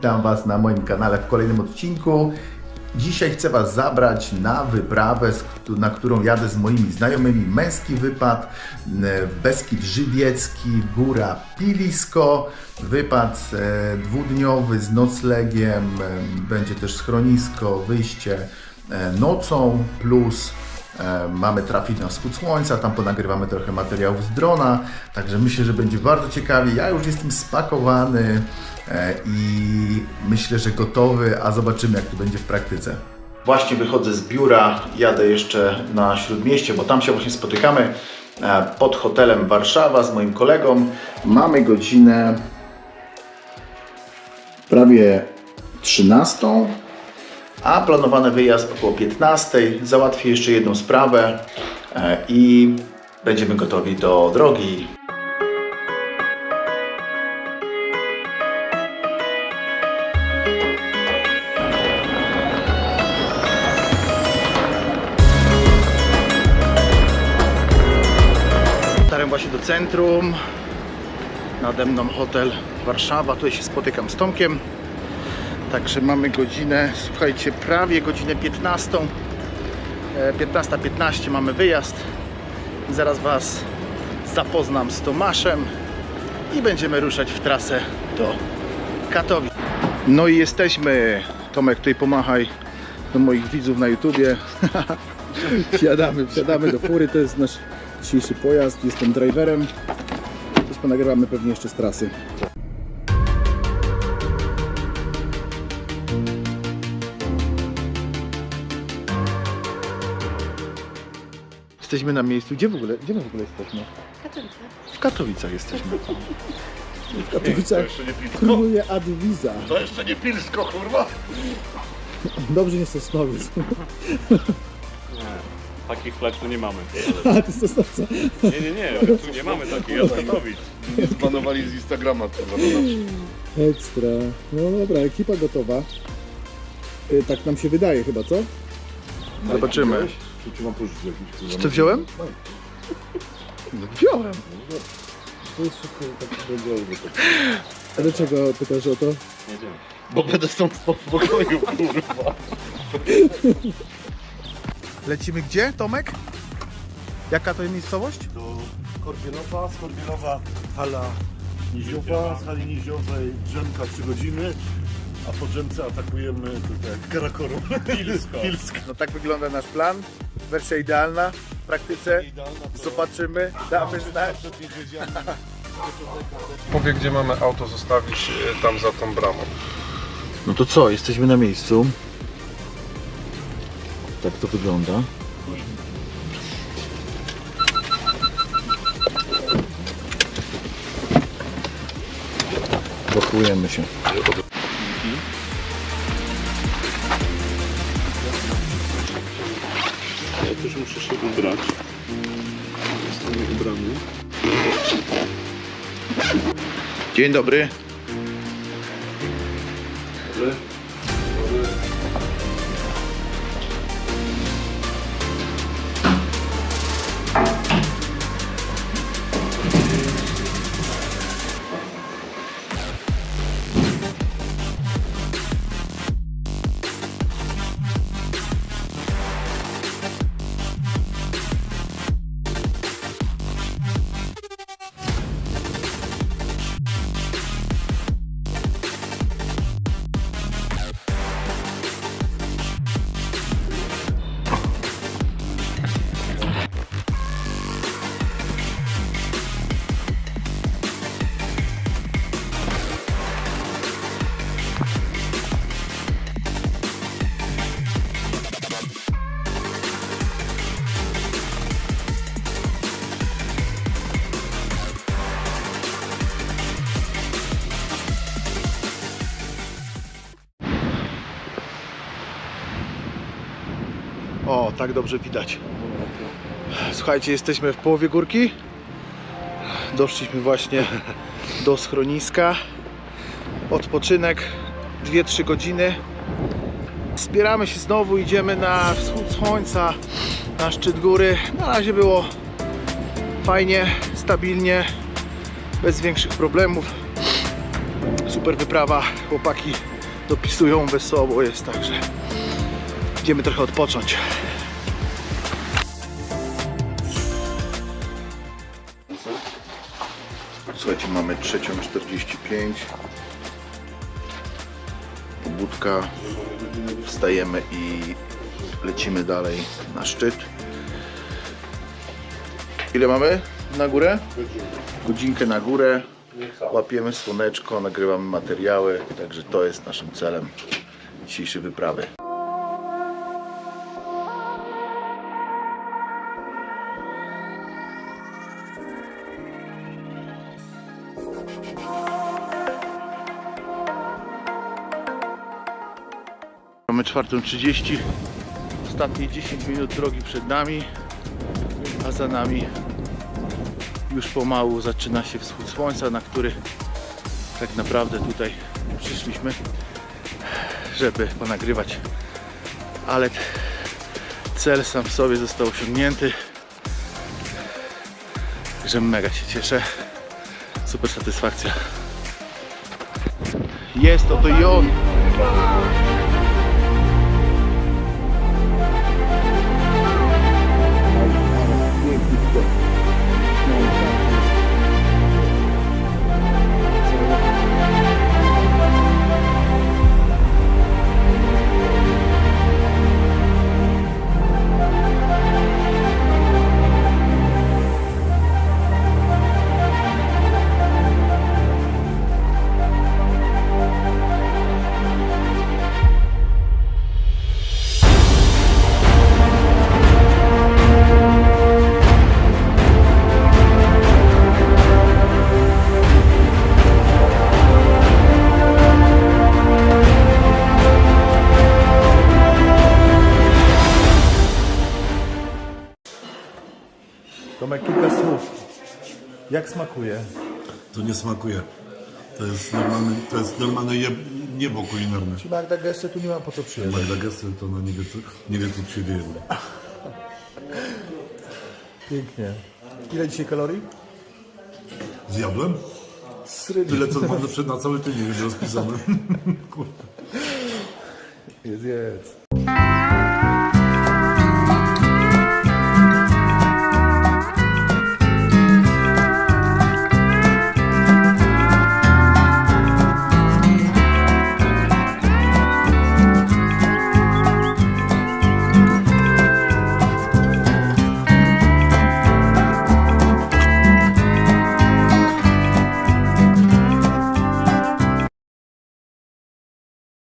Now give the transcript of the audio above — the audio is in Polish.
Witam Was na moim kanale w kolejnym odcinku. Dzisiaj chcę Was zabrać na wyprawę, na którą jadę z moimi znajomymi. Męski wypad w Beskid Żywiecki, góra Pilisko. Wypad e, dwudniowy z noclegiem, e, będzie też schronisko, wyjście e, nocą plus E, Mamy trafić na wschód słońca, tam ponagrywamy trochę materiałów z drona, także myślę, że będzie bardzo ciekawie. Ja już jestem spakowany e, i myślę, że gotowy, a zobaczymy jak to będzie w praktyce. Właśnie wychodzę z biura, jadę jeszcze na Śródmieście, bo tam się właśnie spotykamy e, pod hotelem Warszawa z moim kolegą. Mamy godzinę prawie 13 a planowany wyjazd około 15. Załatwię jeszcze jedną sprawę e, i będziemy gotowi do drogi. Dotarłem właśnie do centrum. Nade mną hotel Warszawa. Tutaj się spotykam z Tomkiem. Także mamy godzinę, słuchajcie, prawie godzinę 15. E, 15.15 mamy wyjazd. Zaraz Was zapoznam z Tomaszem i będziemy ruszać w trasę do Katowic. No i jesteśmy. Tomek, tutaj pomachaj do moich widzów na YouTubie. wsiadamy, wsiadamy do fury. To jest nasz dzisiejszy pojazd. Jestem driverem. Też ponagrywamy pewnie jeszcze z trasy. Jesteśmy na miejscu. Gdzie w ogóle, gdzie my w ogóle jesteśmy? Katowice. W Katowicach jesteśmy. W To Katowicach jeszcze nie Pilsko. króluje Adwiza. To jeszcze nie Pilsko, kurwa. Dobrze nie Sosnowiec. Takich flag tu nie mamy. A, ty Sosnowca. Nie, nie, nie, tu nie mamy takich od Katowic. Nie zbanowali z Instagrama, kurwa. Ekstra. No dobra, ekipa gotowa. Y, Tak nam się wydaje chyba, co? Zobaczymy. Czy, czy mam pożyczyć jakiś kurwa? Co wziąłem? No, wziąłem. To jest wszystko tak to... A dlaczego pytasz o to? Jedziemy. Bo będę stąd w pokoju, kurwa. Lecimy gdzie, Tomek? Jaka to jest miejscowość? do Korbienowa, z Korbienowa hala Niziowa, z hali Niziowej drzemka 3 godziny, a po drzemce atakujemy tutaj Karakorum. Pilsko. Pilsk. No tak wygląda nasz plan. Wersja idealna w praktyce. Zobaczymy, damy znać. Powie, gdzie mamy auto zostawić e, tam za tą bramą. No to co, jesteśmy na miejscu. Tak to wygląda. Blokujemy się. Też muszę się ubrać. Jestem ubrany. Dzień dobry. Dobry. Tak dobrze widać. Słuchajcie, jesteśmy w połowie górki. Doszliśmy właśnie do schroniska. Odpoczynek 2-3 godziny. Zbieramy się znowu, idziemy na wschód słońca, na szczyt góry. Na razie było fajnie, stabilnie, bez większych problemów. Super wyprawa, chłopaki dopisują wesoło jest, także idziemy trochę odpocząć. Słuchajcie, mamy 3.45. Pobudka. Wstajemy i lecimy dalej na szczyt. Ile mamy na górę? Godzinkę na górę. Łapiemy słoneczko, nagrywamy materiały, także to jest naszym celem dzisiejszej wyprawy. Mamy 4.30, ostatnie 10 minut drogi przed nami, a za nami już pomału zaczyna się wschód słońca, na który tak naprawdę tutaj przyszliśmy, żeby ponagrywać. Ale cel sam w sobie został osiągnięty. Także mega się cieszę. Super satysfakcja. Jest, oto i on. Jak smakuje? To nie smakuje. To jest normalne, to jest normalne je, niebo kulinarne. Magda Gessy tu nie ma po co przyjeżdżać. Magda Gessler to ona nie wie, co, nie wie co tu się dzieje. Pięknie. Ile dzisiaj kalorii? Zjadłem? Tyle co mam na, cały tydzień już rozpisane. Jest, jest.